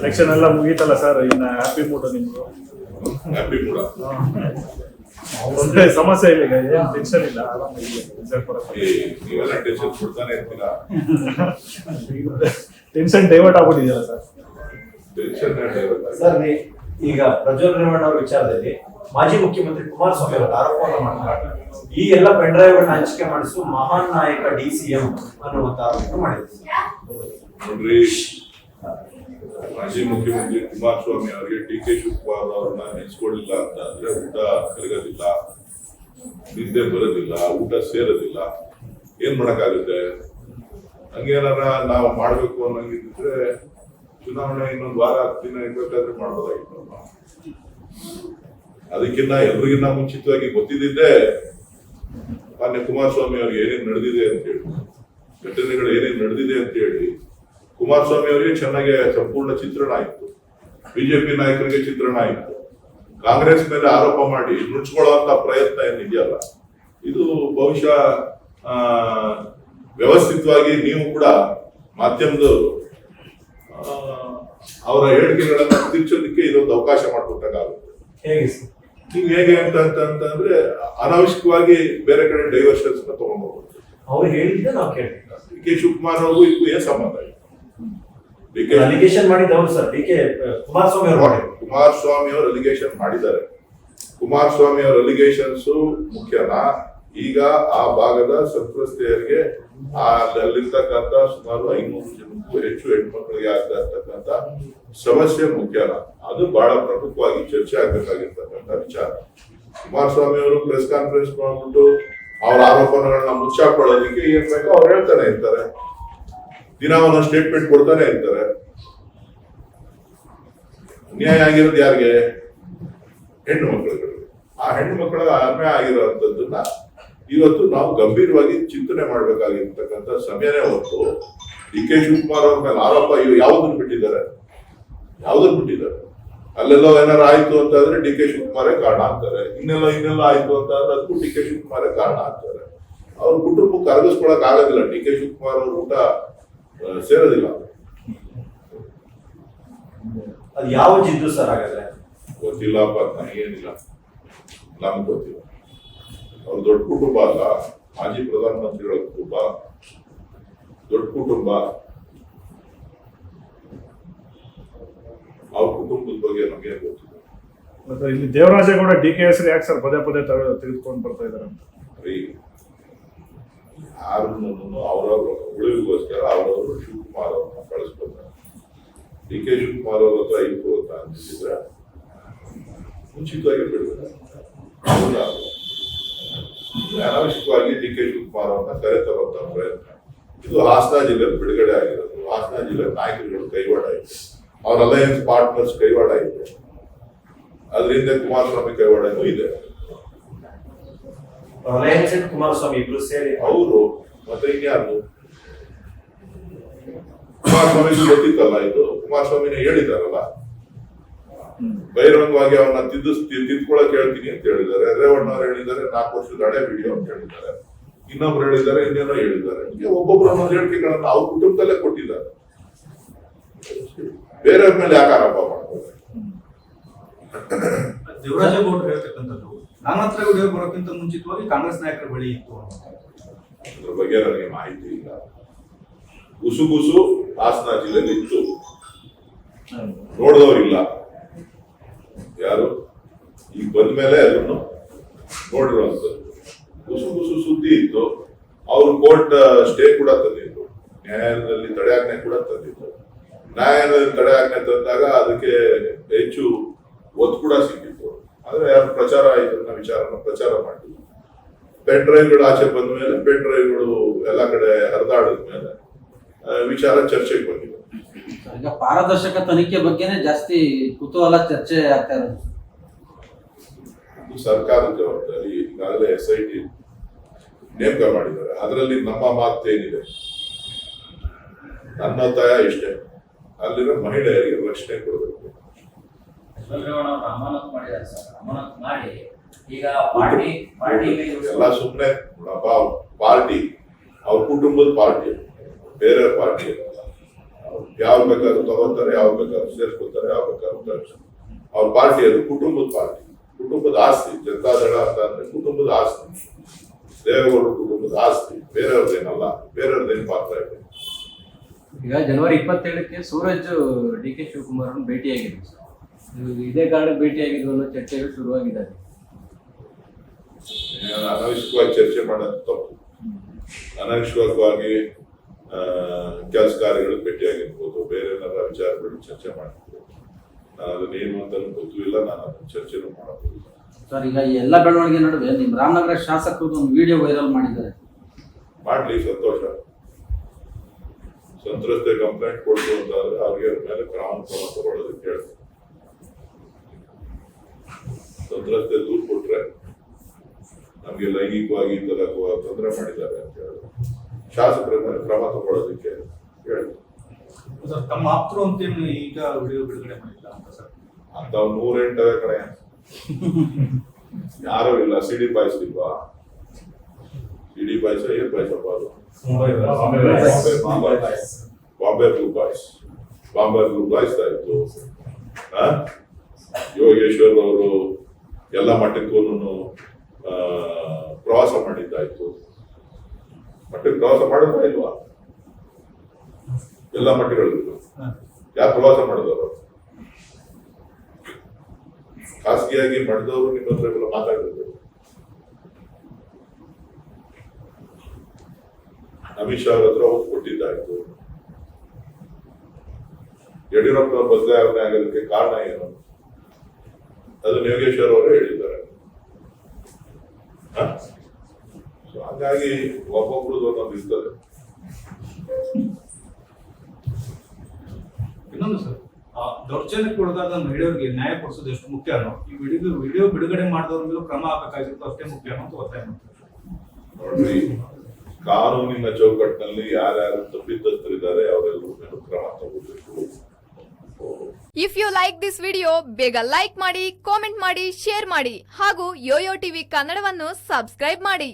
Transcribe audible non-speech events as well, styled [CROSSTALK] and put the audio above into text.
Election ಎಲ್ಲ ಮುಗೀತಲ್ಲ sir ಇನ್ನ ಹ್ಯಾಪಿ ಮೂಡ್ ನಿಮ್ದು. ಹ್ಯಾಪಿ ಕೂಡ ಒಂದೇ ಸಮಸ್ಯೆ ಇಲ್ಲ ಈಗ ಏನ್ ಟೆನ್ಷನ್ ಇಲ್ಲ ಆರಾಮಾಗಿ ರಿಸಲ್ಟ್ ಬರುತ್ತೆ ನೀವೆಲ್ಲ ಟೆನ್ಷನ್ ಕೊಡ್ತಾನೆ ಇರ್ತೀರಾ? [LAUGHS] ಟೆನ್ಷನ್ ಡೈವರ್ಟ್ ಆಗ್ಬಿಟ್ಟಿದೆಯಲ್ಲ ಸರ್ ಟೆನ್ಷನ್ ಸರ್ ನೀ- ಈಗ ಪ್ರಜ್ವಲ್ ರೇವಣ್ಣ ಅವರ ವಿಚಾರದಲ್ಲಿ ಮಾಜಿ ಮುಖ್ಯಮಂತ್ರಿ ಕುಮಾರಸ್ವಾಮಿ ಅವರು ಆರೋಪವನ್ನು ಮಾಡ್ತಾರೆ. ಈ ಎಲ್ಲ ಪೆಂಡ್ರೈವ್ ಅನ್ನು ಹಂಚಿಕೆ ಮಾಡಿಸು ಮಹಾನ್ ನಾಯಕ ಡಿ ಸಿ ಎಂ ಅನ್ನುವಂತ ಆರೋಪ ಮಾಡಿದ್ರು. ಮಾಜಿ ಮುಖ್ಯಮಂತ್ರಿ ಕುಮಾರಸ್ವಾಮಿ ಅವರಿಗೆ ಡಿ ಕೆ ಶಿವಕುಮಾರ್ ಅವ್ರನ್ನ ನೆನೆಸ್ಕೊಳ್ಳಿಲ್ಲ ಅಂತ ಅಂದ್ರೆ ಊಟ ಕರಗೋದಿಲ್ಲ, ನಿದ್ದೆ ಬರೋದಿಲ್ಲ, ಊಟ ಸೇರೋದಿಲ್ಲ. ಏನ್ ಮಾಡಕ್ಕಾಗುತ್ತೆ? ಹಂಗೇನಾರ ನಾವು ಮಾಡ್ಬೇಕು ಅನ್ನೋಂಗಿದ್ರೆ ಚುನಾವಣೆ ಇನ್ನೊಂದು ವಾರ, ಹತ್ತು ದಿನ ಇರ್ಬೇಕಾದ್ರೆ ಮಾಡ್ಬೋದಾಗಿತ್ತು ಅದಕ್ಕಿಂತ ಎಲ್ರಿಗಿನ್ನ ಮುಂಚಿತವಾಗಿ ಗೊತ್ತಿದ್ದಿದ್ದೇ ಮಾನ್ಯ ಕುಮಾರಸ್ವಾಮಿ ಅವ್ರಿಗೆ ಏನೇನು ನಡೆದಿದೆ ಅಂತ ಹೇಳಿ, ಘಟನೆಗಳು ಏನೇನ್ ನಡೆದಿದೆ ಅಂತ ಹೇಳಿ ಕುಮಾರಸ್ವಾಮಿ ಅವರಿಗೆ ಚೆನ್ನಾಗಿ ಸಂಪೂರ್ಣ ಚಿತ್ರಣ ಆಯ್ತು. ಬಿಜೆಪಿ ನಾಯಕರಿಗೆ ಚಿತ್ರಣ ಆಯ್ತು. ಕಾಂಗ್ರೆಸ್ ಮೇಲೆ ಆರೋಪ ಮಾಡಿ ನುಚ್ಕೊಳ್ಳುವಂತ ಪ್ರಯತ್ನ ಏನಿದೆಯಲ್ಲ ಇದು ಬಹುಶಃ ಆ, ವ್ಯವಸ್ಥಿತವಾಗಿ ನೀವು ಕೂಡ ಮಾಧ್ಯಮದವರು ಅವರ ಹೇಳಿಕೆಗಳನ್ನು ತಿರ್ಚೋದಕ್ಕೆ ಇದೊಂದು ಅವಕಾಶ ಮಾಡಿಕೊಟ್ಟಾಗುತ್ತೆ ನೀವು ಹೇಗೆ ಅಂತ ಅಂತಂದ್ರೆ ಅನಾವಶ್ಯಕವಾಗಿ ಬೇರೆ ಕಡೆ ಡೈವರ್ಷನ್ಸ್ ತಗೊಂಡು ಹೋಗ್ಬೋದು ಅವ್ರು ಹೇಳಿದ್ದೆ ನಾವು ಕೇಳ್ತೀವಿ. ಕೆ ಶಿವಕುಮಾರ್ ಅವರು ಇದಕ್ಕೂ ಏನ್ ಸಂಬಂಧ ಇದೆ ಅಲಿಗೇಷನ್ ಮಾಡಿದವರು ಸರ್. ಡಿ ಕೆ ಕುಮಾರಸ್ವಾಮಿ ಅವರು ಕುಮಾರಸ್ವಾಮಿ ಅವರು ಅಲಿಗೇಷನ್ ಮಾಡಿದ್ದಾರೆ. ಕುಮಾರಸ್ವಾಮಿ ಅವರ ಅಲಿಗೇಷನ್ಸ್ ಮುಖ್ಯನ? ಈಗ ಆ ಭಾಗದ ಸಂತ್ರಸ್ತೆಯರಿಗೆ ಆ ಅಲ್ಲಿರ್ತಕ್ಕಂಥ ಸುಮಾರು ಐನೂರು ಜನಕ್ಕೂ ಹೆಚ್ಚು ಹೆಣ್ಮಕ್ಳಿಗೆ ಆಗ್ತಾ ಇರ್ತಕ್ಕಂಥ ಸಮಸ್ಯೆ ಮುಖ್ಯನ? ಅದು ಬಹಳ ಪ್ರಮುಖವಾಗಿ ಚರ್ಚೆ ಆಗಬೇಕಾಗಿರ್ತಕ್ಕಂಥ ವಿಚಾರ. ಕುಮಾರಸ್ವಾಮಿ ಅವರು ಪ್ರೆಸ್ ಕಾನ್ಫರೆನ್ಸ್ ಮಾಡ್ಬಿಟ್ಟು ಅವ್ರ ಆರೋಪಗಳನ್ನ ಮುಚ್ಚಾಕೊಳ್ಳೋದಕ್ಕೆ ಏನ್ ಬೇಕೋ ಅವ್ರು ಹೇಳ್ತಾನೆ ಇರ್ತಾರೆ ದಿನ ಒಂದೊಂದು ಸ್ಟೇಟ್ಮೆಂಟ್ ಕೊಡ್ತಾನೆ ಇರ್ತಾರೆ ಅನ್ಯಾಯ ಆಗಿರೋದು ಯಾರಿಗೆ? ಹೆಣ್ಣು ಮಕ್ಕಳುಗಳು ಆ ಹೆಣ್ಣು ಮಕ್ಕಳ ಅನ್ಯಾಯ ಆಗಿರುವಂತದ್ದನ್ನ ಇವತ್ತು ನಾವು ಗಂಭೀರವಾಗಿ ಚಿಂತನೆ ಮಾಡ್ಬೇಕಾಗಿರ್ತಕ್ಕಂಥ ಸಮಯನೇ ಹೊತ್ತು ಡಿ ಕೆ ಶಿವಕುಮಾರ್ ಅವ್ರ ಮೇಲೆ ಆರೋಪ ಇವ್ರು ಯಾವುದನ್ನು ಬಿಟ್ಟಿದ್ದಾರೆ? ಯಾವುದನ್ನು ಬಿಟ್ಟಿದ್ದಾರೆ? ಅಲ್ಲೆಲ್ಲೋ ಏನಾರು ಆಯ್ತು ಅಂತಂದ್ರೆ ಡಿ ಕೆ ಶಿವಕುಮಾರೇ ಕಾರಣ ಆಗ್ತಾರೆ. ಇನ್ನೆಲ್ಲ ಇನ್ನೆಲ್ಲ ಆಯ್ತು ಅಂತ ಆದ್ರೆ ಅದಕ್ಕೂ ಡಿ ಕೆ ಶಿವಕುಮಾರೇ ಕಾರಣ ಆಗ್ತಾರೆ. ಅವ್ರ ಕುಟುಂಬಕ್ಕೆ ಅರಗಿಸ್ಕೊಳಕ್ ಆಗೋದಿಲ್ಲ. ಡಿ ಕೆ ಶಿವಕುಮಾರ್ ಅವ್ರ ಊಟ ಸೇರೋದಿಲ್ಲ. ಅದು ಯಾವ ಜಿದ್ದು ಸರ್ ಹಾಗಾದ್ರೆ? ಗೊತ್ತಿಲ್ಲಪ್ಪ ನನಗೇನಿಲ್ಲ. ನಮ್ಗೆ ಗೊತ್ತಿಲ್ಲ. ಅವ್ರು ದೊಡ್ಡ ಕುಟುಂಬ ಅಲ್ಲ ಮಾಜಿ ಪ್ರಧಾನಮಂತ್ರಿಗಳ ಕುಟುಂಬ. ದೊಡ್ಡ ಕುಟುಂಬ. ಅವ್ರ ಕುಟುಂಬದ ಬಗ್ಗೆ ನಮಗೆ ಗೊತ್ತಿಲ್ಲ. ಮತ್ತೆ ಇಲ್ಲಿ ದೇವರಾಜೇಗೌಡ ಡಿ ಕೆ ಹೆಸರು ಯಾಕೆ ಸರ್ ಪದೇ ಪದೇ ತಗ- ತೆಗೆದುಕೊಂಡು ಬರ್ತಾ ಇದಾರೆ ಅಂತ? ಯಾರು ಯಾರನ್ನು ಅವರವ್ರ ಉಳಿವಿಗೋಸ್ಕರ ಅವರವರು ಶಿವಕುಮಾರ್ ಅವ್ರನ್ನ ಕಳಿಸ್ಕೊತಾರೆ ಡಿ ಕೆ ಶಿವಕುಮಾರ್ ಅವ್ರ ಹತ್ರ ಇತ್ತು ಅಂತ ಅನ್ಸಿದ್ರೆ ಮುಂಚಿತವಾಗಿ ಹೌದಾ? ಅನಾವಶ್ಯಕವಾಗಿ ಡಿ ಕೆ ಶಿವಕುಮಾರ್ ಅವ್ರನ್ನ ಕರೆತರುವಂತ ಪ್ರಯತ್ನ ಇದು ಹಾಸನ ಜಿಲ್ಲೆಯಲ್ಲಿ ಬಿಡುಗಡೆ ಆಗಿರೋದು ಹಾಸನ ಜಿಲ್ಲೆ ನಾಯಕರುಗಳು ಕೈವಾಡ ಆಯಿತು ಅವ್ರ ಅಲಯನ್ಸ್ ಪಾರ್ಟ್ನರ್ಸ್ ಕೈವಾಡ ಇದೆ ಅದರಿಂದ ಕುಮಾರಸ್ವಾಮಿ ಕೈವಾಡನೂ ಇದೆ ಕುಮಾರಸ್ವಾಮಿ ಇಬ್ರು ಸೇರಿ ಅವರು ಮತ್ತೆ ಇನ್ಯಾರು ಕುಮಾರಸ್ವಾಮಿ ಗೊತ್ತಿತ್ತಲ್ಲ ಇದು ಕುಮಾರಸ್ವಾಮಿನೇ ಹೇಳಿದಾರಲ್ಲ ಬಹಿರಂಗವಾಗಿ ಅವನ್ನ ತಿದ್ದಿಸ್ ತಿದ್ಕೊಳಕ್ ಹೇಳ್ತೀನಿ ಅಂತ ಹೇಳಿದ್ದಾರೆ. ರೇವಣ್ಣ ಅವ್ರು ಹೇಳಿದ್ದಾರೆ ನಾಲ್ಕು ವರ್ಷದ ಹಳೆ ವಿಡಿಯೋ ಅಂತ ಹೇಳಿದ್ದಾರೆ. ಇನ್ನೊಬ್ರು ಹೇಳಿದ್ದಾರೆ ಇನ್ನೇನೋ ಹೇಳಿದ್ದಾರೆ. ಒಬ್ಬೊಬ್ರು ಒಂದೊಂದು ಹೇಳಿಕೆಗಳನ್ನ ಅವ್ರ ಕುಟುಂಬದಲ್ಲೇ ಕೊಟ್ಟಿದ್ದಾರೆ. ಬೇರೆಯವ್ರ ಮೇಲೆ ಯಾಕೆ ಆರೋಪ ಮಾಡ್ತಾರೆ? ಹೇಳ್ತಕ್ಕಂಥದ್ದು ನನ್ನ ಹತ್ರ ವಿಡಿಯೋ ಬರೋಕ್ಕಿಂತ ಮುಂಚಿತವಾಗಿ ಕಾಂಗ್ರೆಸ್ ನಾಯಕರ ಬಳಿ ಇತ್ತು. ಅದ್ರ ಬಗ್ಗೆ ನನಗೆ ಮಾಹಿತಿ ಇಲ್ಲ. ಗುಸುಗುಸು ಹಾಸನ ಜಿಲ್ಲೆ ಇತ್ತು ನೋಡಿದವರಿಲ್ಲ. ಯಾರು? ಈಗ ಬಂದ್ಮೇಲೆ ಅದನ್ನು ನೋಡಿರುವಂಥದ್ದು. ಗುಸು ಗುಸು ಸುದ್ದಿ ಇತ್ತು. ಅವ್ರು ಕೋರ್ಟ್ ಸ್ಟೇ ಕೂಡ ತಂದಿದ್ರು. ನ್ಯಾಯಾಲಯದಲ್ಲಿ ತಡೆಯಾಜ್ಞೆ ಕೂಡ ತಂದಿದ್ರು. ನ್ಯಾಯಾಲಯದಲ್ಲಿ ತಡೆಯಾಜ್ಞೆ ತಂದಾಗ ಅದಕ್ಕೆ ಹೆಚ್ಚು ಒತ್ತು ಕೂಡ ಸಿಕ್ಕಿತ್ತು. ಆದ್ರೆ ಯಾರು ಪ್ರಚಾರ ಇದನ್ನ ವಿಚಾರನ ಪ್ರಚಾರ ಮಾಡಿದ್ರು. ಪೆನ್ ಡ್ರೈವ್ಗಳು ಆಚೆ ಬಂದ ಮೇಲೆ ಪೆನ್ ಡ್ರೈವ್ಗಳು ಎಲ್ಲ ಕಡೆ ಹರಿದಾಡಿದ ಮೇಲೆ ವಿಚಾರ ಚರ್ಚೆಗೆ ಬಂದಿದೆ. ಈಗ ಪಾರದರ್ಶಕ ತನಿಖೆ ಬಗ್ಗೆನೇ ಜಾಸ್ತಿ ಕುತೂಹಲ ಚರ್ಚೆ ಆಗ್ತಾ ಇರೋದು. ಸರ್ಕಾರದ ಜವಾಬ್ದಾರಿ ಈಗಾಗಲೇ ಎಸ್ ಐ ಟಿ ನೇಮಕ ಮಾಡಿದ್ದಾರೆ. ಅದರಲ್ಲಿ ನಮ್ಮ ಮಾತೇನಿದೆ? ನನ್ನ ಒತ್ತಾಯ ಇಷ್ಟೇ. ಅಲ್ಲಿರೋ ಮಹಿಳೆಯರಿಗೆ ರಕ್ಷಣೆ ಕೊಡಬೇಕು. ಎಲ್ಲ ಸುಮ್ಮನೆ ಪಾರ್ಟಿ ಅವ್ರ ಕುಟುಂಬದ ಪಾರ್ಟಿ. ಬೇರೆ ಪಾರ್ಟಿ ಯಾವ ಬೇಕಾದ್ರೂ ತಗೋತಾರೆ ಯಾವ ಬೇಕಾದ್ರೂ ಸೇರ್ಕೊಳ್ತಾರೆ ಯಾವ ಬೇಕಾದ್ರೂ ಕರೆಕ್ಷನ್ ಅವ್ರ ಪಾರ್ಟಿ ಅದು ಕುಟುಂಬದ ಪಾರ್ಟಿ. ಕುಟುಂಬದ ಆಸ್ತಿ ಜನತಾದಳ ಅಂತ ಅಂದ್ರೆ ಕುಟುಂಬದ ಆಸ್ತಿ. ದೇವೇಗೌಡರ ಕುಟುಂಬದ ಆಸ್ತಿ. ಬೇರೆಯವ್ರದ್ದೇನಲ್ಲ ಬೇರೆಯವ್ರದ್ದೇನು ಪಾತ್ರ ಇದೆ? ಈಗ ಜನವರಿ ಇಪ್ಪತ್ತೇಳಕ್ಕೆ ಸೂರಜ್ ಡಿ ಕೆ ಶಿವಕುಮಾರ್ ಅವ್ರನ್ನ ಭೇಟಿಯಾಗಿದ್ರು ಸರ್. ಇದು ಕಾರಣ ಭೇಟಿಯಾಗಿದ್ರು ಅನ್ನೋ ಚರ್ಚೆಗಳು ಶುರುವಾಗಿದ್ದಾರೆ ಅನಾವಶ್ಯಕವಾಗಿ ಚರ್ಚೆ ಮಾಡೋದು ತಪ್ಪು. ಅನಾವಶ್ಯಕವಾಗಿ ಕೆಲಸ ಕಾರ್ಯಗಳು ಭೇಟಿಯಾಗಿರ್ಬೋದು ಬೇರೆ ಏನಾರ ವಿಚಾರಗಳು ಚರ್ಚೆ ಮಾಡ್ಬೋದು ನಾನು ಅದನ್ನ ಏನು ಅಂತ ಗೊತ್ತಿಲ್ಲ ನಾನು ಅದನ್ನು ಚರ್ಚೆನೂ ಮಾಡಬಹುದು. ಸರ್ ಈಗ ಈ ಎಲ್ಲ ಬೆಳವಣಿಗೆ ನಡುವೆ ನಿಮ್ಮ ರಾಮನಗರ ಶಾಸಕರು ಒಂದು ವಿಡಿಯೋ ವೈರಲ್ ಮಾಡಿದ್ದಾರೆ. ಮಾಡಲಿ ಸಂತೋಷ. ಸಂತ್ರಸ್ತೆ ಕಂಪ್ಲೇಂಟ್ ಕೊಡ್ತು ಅಂತಾದ್ರೆ ಅವ್ರಿಗೆ ಅದ್ರ ಮೇಲೆ ಕ್ರಮ ಕ್ರಮ ತಗೊಳ್ಳೋದಕ್ಕೆ ಹೇಳ್ತೀನಿ ಸಂತ್ರಸ್ತೆ ದೂರು ಕೊಟ್ರೆ ನಮ್ಗೆ ಲೈಂಗಿಕವಾಗಿ ಈ ತೊಂದರೆ ಮಾಡಿದ್ದಾರೆ. ಅಂತ ಹೇಳಿ ಶಾಸಕರ ಮೇಲೆ ಕ್ರಮ ತಗೊಳ್ಳೋದಕ್ಕೆ ಹೇಳಿ. ಸರ್ ತಮ್ಮ ಆಪ್ತರು ಅಂತ ಏನು ಈಗ ವಿಡಿಯೋ ಬಿಡುಗಡೆ ಮಾಡಿಲ್ಲ ಅಂತ ಸರ್. ಅಂತ ಕಡೆ ಯಾರು ಇಲ್ಲ ಸಿಡಿ ಪಾಯಿಸ್ಲಿಲ್ವಾ ಸಿಡಿ ಬಾಯ್ಸ್ ಏನ್ ಬಾಯ್ಸ್ ಅದು? Bombay blue boys Bombay blue boys ಆಯ್ತು? ಯೋಗೇಶ್ವರ್ ಅವರು ಎಲ್ಲ ಮಠಕ್ಕೂ ಪ್ರವಾಸ ಮಾಡಿದ್ದಾಯ್ತು. ಮಠಕ್ಕೆ ಪ್ರವಾಸ ಮಾಡೋದಾ ಇಲ್ವಾ? ಎಲ್ಲ ಮಠಗಳಲ್ಲೂ. ಯಾರು ಪ್ರವಾಸ ಮಾಡಿದವರು ಖಾಸಗಿಯಾಗಿ ಮಾಡಿದವರು ನಿಮ್ಮ ಹತ್ರ ಎಲ್ಲ ಮಾತಾಡಿದ್ರು ಅಮಿತ್ ಶಾ ಅವ್ರ ಹತ್ರ ಹೋಗಿ ಕೊಟ್ಟಿದ್ದಾಯ್ತು. ಯಡಿಯೂರಪ್ಪ ಬದಲಾವಣೆ ಆಗೋದಕ್ಕೆ ಕಾರಣ ಏನು? ಅದು ಯೋಗೇಶ್ವರ್ ಅವರು ಹೇಳಿದ್ದಾರೆ. ಹಾಗಾಗಿ ಒಬ್ಬೊಬ್ರದ್ದು ಒಂದೊಂದು ಇರ್ತದೆ. ಇನ್ನೊಂದು ಸರ್ ಆ ದೌರ್ಜನ್ಯಕ್ಕೆ ಒಳಗಾದ ಮಹಿಳೆಯರಿಗೆ ನ್ಯಾಯ ಕೊಡಿಸೋದು ಎಷ್ಟು ಮುಖ್ಯ ಅನ್ನೋ ಈ ವಿಡಿಯೋ ವಿಡಿಯೋ ಬಿಡುಗಡೆ ಮಾಡಿದವ್ರ ಮೇಲೂ ಕ್ರಮ ಹಾಕಬೇಕಾಗಿರುತ್ತೋ ಅಷ್ಟೇ ಮುಖ್ಯ ಅನ್ನೋ ಅಂತ ಒತ್ತಾಯ ಮಾಡ್ತಾರೆ ನೋಡ್ರಿ ಕಾನೂನಿನ ಚೌಕಟ್ಟಿನಲ್ಲಿ ಯಾರ್ಯಾರು ತಪ್ಪಿತಸ್ಥರಿದ್ದಾರೆ ಅವರೆಲ್ಲರೂ ಮೇಲೂ ಕ್ರಮ ತಗೋಬೇಕು. If you like this video ಬೇಗ ಲೈಕ್ ಮಾಡಿ ಕಾಮೆಂಟ್ ಮಾಡಿ ಶೇರ್ ಮಾಡಿ ಹಾಗೂ ಯೋಯೋ ಟಿವಿ ಕನ್ನಡವನ್ನು ಸಬ್ಸ್ಕ್ರೈಬ್ ಮಾಡಿ.